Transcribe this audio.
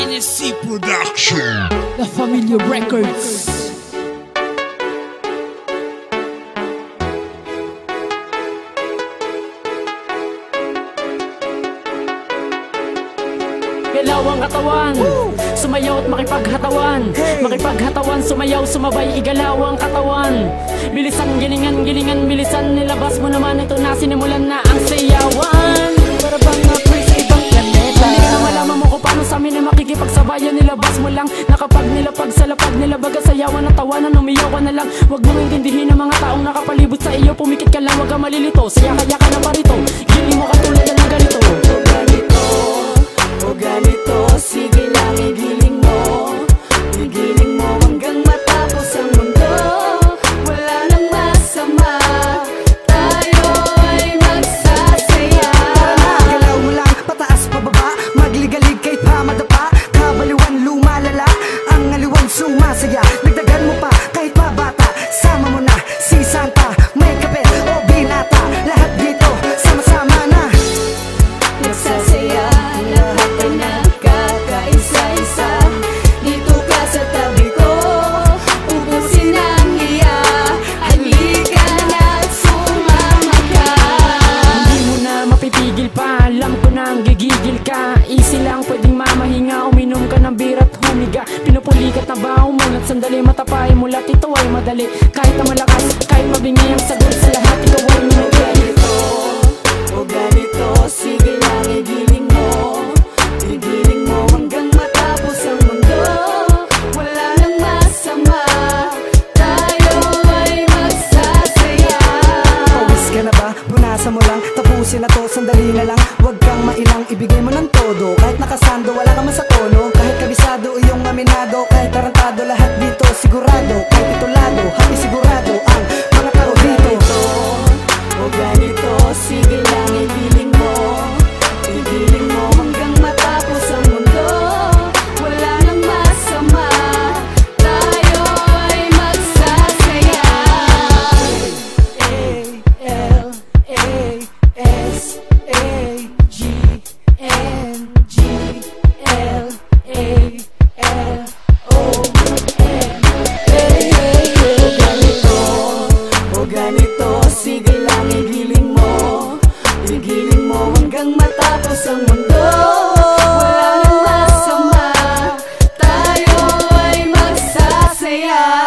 NSC Production. La Familia Records. Galaw ang katawan Sumayaw at makipaghatawan. Makipaghatawan, sumayaw, sumabay Igalaw ang katawan. Bilisan, gilingan, gilingan, bilisan. Nilabas mo naman ito na sinimulan na ang sayawan. Para bang kapag nilapag sa lapag Nilabaga sayawan at tawanan Umiyaw ka na lang. Huwag mong intindihin ang mga taong nakapalibot sa iyo. Pumikit ka lang, huwag ka malilito. Saya kaya ka na parito Giling mo katulad na ganito Alam ko na ang gigigil ka. Easy lang pwedeng mamahinga. Uminom ka ng bira't humiga. Pinupulikat na ba umanat Sandali matapay. Mulat Ito ay madali. Kahit na malakas Kahit mabingi ang sagot Punasan mo lang Tapusin na to, sandali na lang. Huwag kang mailang, ibigay mo ng todo. Kahit nakasando, wala ka man sa tono Kahit kabisado, iyong aminado. Kahit tarantado, lahat dito sigurado. Kahit ganito Sige lang igilin mo. Igilin mo hanggang matapos ang mundo. Wala nang masama. Tayo ay magsasaya.